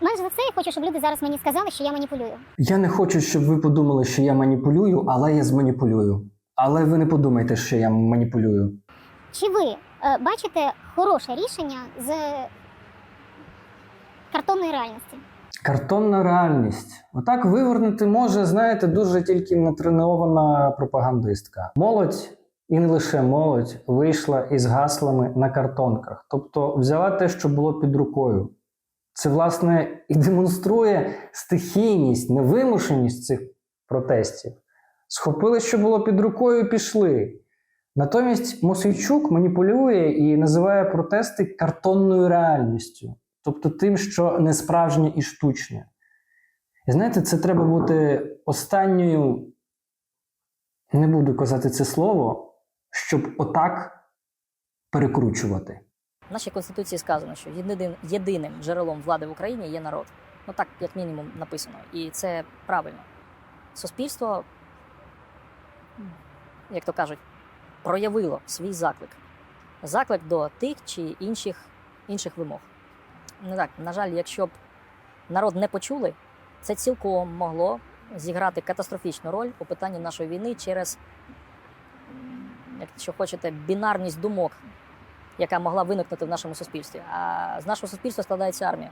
Менш за все, я хочу, щоб люди зараз мені сказали, що я маніпулюю. Я не хочу, щоб ви подумали, що я маніпулюю, але я зманіпулюю. Але ви не подумайте, що я маніпулюю. Чи ви е, бачите хороше рішення з картонної реальності? Картонна реальність. Отак вивернути може, знаєте, дуже тільки натренована пропагандистка. Молодь, і не лише молодь, вийшла із гаслами на картонках. Тобто взяла те, що було під рукою. Це, власне, і демонструє стихійність, невимушеність цих протестів. Схопили, що було під рукою, і пішли. Натомість Мосейчук маніпулює і називає протести картонною реальністю, тобто тим, що не справжнє і штучне. І знаєте, це треба бути останньою, не буду казати це слово, щоб отак перекручувати. В нашій конституції сказано, що єдиним, єдиним джерелом влади в Україні є народ. Ну так, як мінімум, написано. І це правильно. Суспільство, як то кажуть, проявило свій заклик. Заклик до тих чи інших, інших вимог. Ну так, на жаль, якщо б народ не почули, це цілком могло зіграти катастрофічну роль у питанні нашої війни через, якщо хочете, бінарність думок яка могла виникнути в нашому суспільстві. А з нашого суспільства складається армія.